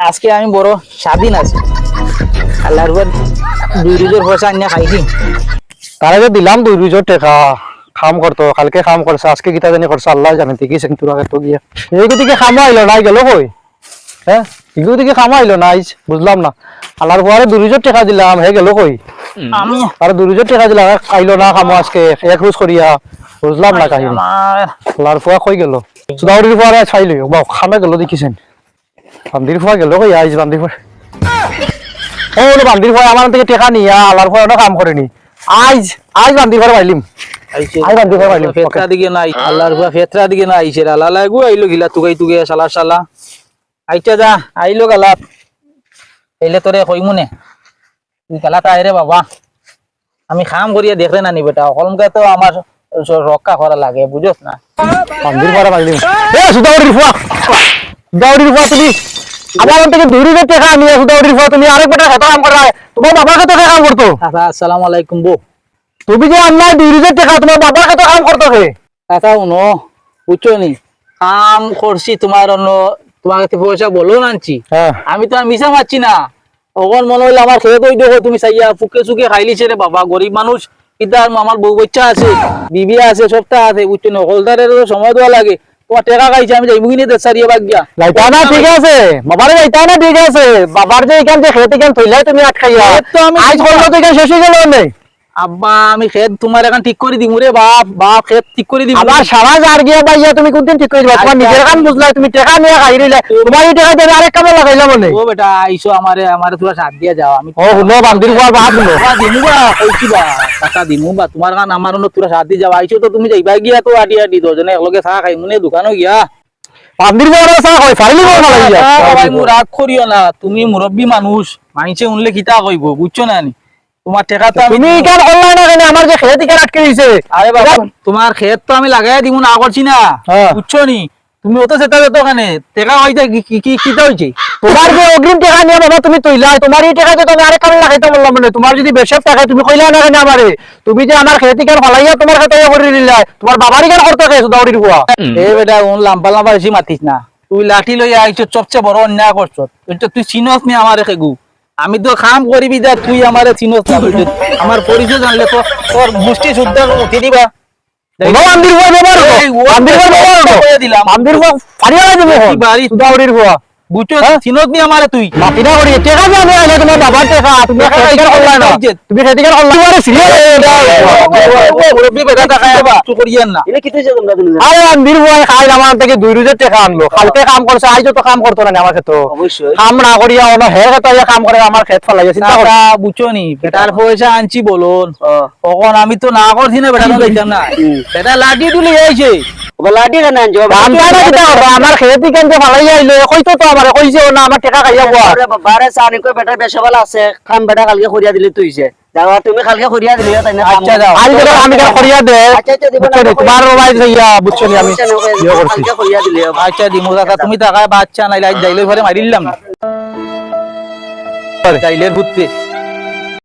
আজকে আমি বড় স্বাধীন আছি। আল্লাহর দুই রোজের পয়সা আনিয়া খাইছি। তারা দিলাম দুই রুজোর টেকা। খাম করতো কালকে খাম করছে আজকে কিতা জানি করছে আল্লাহ জানে দেখিছেন তোর আগে তো গিয়া। এইগু দিকে খামো আইলো নাই গেল কই? হ্যাঁ এগুলো দিকে খামো আইলো নাই বুঝলাম না। আল্লাহর পরে দুই রুজোর টেকা দিলাম হে গেল কই? আমি আর দুই রুজোর টেকা দিলাম আইলো না খামো আজকে এক রোজ করিয়া। বুঝলাম না কাহিনী। আমার আল্লাহর ফুয়া কই গেল? সুদাউরির পরে ছাইলো বা খামে গেল দেখিছেন। বান্দির ফুয়া গেল কই আইজ বান্দির ফুয়া ও বান্দির ফুয়া আমার থেকে টেকা নিয়া আল্লাহর ফুয়া কাম করেনি আইজ আইজ বান্দির ফুয়া পাইলিম আইছে আই বান্দি ভাই পাইলাম। ফেতরা দিকে নাই আল্লাহর উপর ফেতরা দিকে নাই আইছে আল্লাহ লাগু আইলো গিলা তুগাই তুগে সালা সালা আইটা যা আইলো গালাত। এলে তোরে কই তুই গালাত আয় বাবা। আমি খাম করিয়া দেখলে না নি বেটা অকলমকে তো আমার রক্ষা করা লাগে বুঝছ না? এ ফুয়া ফুয়া তুমি। আমার থেকে দুই রুজের টেকা নিয়ে সুদাউরির ফুয়া তুমি আরেক বেটা খেতে কাম করা তোমার বাবার কাছে কাম করতো। কাকা আসসালামু আলাইকুম বউ। তুমি যে আমার দুই রুজের টেকা তোমার বাবার কাছে কাম করতো হে কাকা উনো বুঝছ নি? কাম করছি তোমার অন্য তোমার কাছে পয়সা বলো হ্যাঁ। আমি তো মিশা পাচ্ছি না। ওখন মনে হইলে আমার খেয়ে কই দেখো তুমি চাইয়া ফুকে চুকে খাইলিছে রে বাবা গরিব মানুষ। ইতার আমার বউ বাচ্চা আছে বিবি আছে সবটা আছে বুঝছ না? সময় দেওয়া লাগে। টেকা খাইছে আমি কিনে বাগ গিয়া। যাইতা না ঠিক আছে বাবার যাইতা না ঠিক আছে বাবার যে এখান যে খেতে কেন থইলাই তুমি আটকাইয়া খেত তো আমি- আজ করল তো এখান শেষ হয়ে গেল নেই? আব্বা আমি খেত তোমার এখন ঠিক করে দিমু রে বাপ বাপ খেত ঠিক করে দিমু আবার সারা যার গিয়া বাইয়া তুমি কোনদিন ঠিক করে দিবা? তোমার আচ্ছা। নিজের কান বুঝলাই তুমি টাকা নিয়ে খাই রইলে। তোমার এই টাকা আরেক কামে লাগাইলা মনে? ও বেটা আইসো আমারে আমারে তোরা সাথ দিয়ে যাও আমি ও বান্দির বাদ হুলো দিমু বা কইছি বা টাকা দিমু বা তোমার কান আমার তোরা সাথ দিয়ে যাও। আইসো তো তুমি যাইবা গিয়া তো আটি আটি দুজনে একলগে চা খাই মুনে দোকানও গিয়া। বান্দির পর চা হয় ফাইলি বল লাগাইয়া আ, ভাই মু রাগ করিও না তুমি মুরব্বী মানুষ মানুষে উনলে কিতা কইব বুঝছ না নি? তোমার টেকা তো তুমি কেন অনলাইন কেন আমার যে খেতে কেন আটকে দিছে আরে বাবা তোমার ক্ষেত তো আমি লাগাই দিব না করছি না। বুঝছ নি? তুমি অত সেটা যেত ওখানে টেকা হইতে কি কি কি কিতা হইছে তোমার যে অগ্রিম টাকা নিয়ে বাবা তুমি তৈলাই তোমার এই টাকা তুমি আরেক কামে লাগাইতে বললাম মানে তোমার যদি বেশক টাকা তুমি কইলা না কেন আমারে তুমি যে আমার খেতে কেন ফালাইয়া তোমার খেতে করে দিলা তোমার বাবারই কেন করতে গেছো বুয়া এ বেটা উন লাম্বা লাম্বা বেশি মাতিস না। তুই লাঠি লই আইছো সবচেয়ে বড় অন্যায় করছ তুই চিনস নি আমারে খেগু? আমি তো খাম করিবি দা তুই আমারে চিনস না? আমার পরিচয় জানলে তো তোর মুষ্টি শুদ্ধ উঠে দিবা ব্যবহার ব্যবহার দিলাম। বুয়া ফাড়িয়া দেবো বাড়ি? বুঝছ হ্যাঁ? নি আমারে তুই মাটিটা করি টাকা যে আমি আইলে তোমার বাবার টাকা তুমি টাকা করলা না তুমি খেতে করলা আরে সিরিয়াস মুরব্বী বেটা দেখায় কিছু করিয়েন না আরে বান্দির বুয়া খাই আমার থেকে দুই রুজের টাকা আনলো কালকে কাম করছে আইজো তো কাম করতো না আমার ক্ষেত্রে অবশ্যই কাম না করিয়া অন্য হে ক্ষেত্রে কাম করে আমার ক্ষেত ফেলাইয়া চিন্তা করো বুঝছ নি বেটার পয়সা আনছি বলুন তখন আমি তো না করছি না বেটা যাইতাম না বেটা যাইছে লাঠি কেন আনছো? কামটা না কিতা আমার খেত কেন যে আইলো কইতো তো আমার কইছে না আমার টাকা খাইয়া বুয়া বারে সানি কই বেটা বেশা আছে? খাম বেটা কালকে খরিয়া দিলে তুইছে যাওয়া তুমি কালকে খরিয়া দিলে তাই না আচ্ছা আজ দেখো আমি কেন করিয়া দে। আচ্ছা, আচ্ছা, দিব না, বুঝছ নি, দিব। তোমার মোবাইল বুঝছ নি আমি? ইয়ে করছি কালকে খরিয়া দিলে আচ্ছা দিমু কাকা তুমি টাকা বাচ্চা নাই লাইট যাইলে ঘরে মারিলাম না যাইলে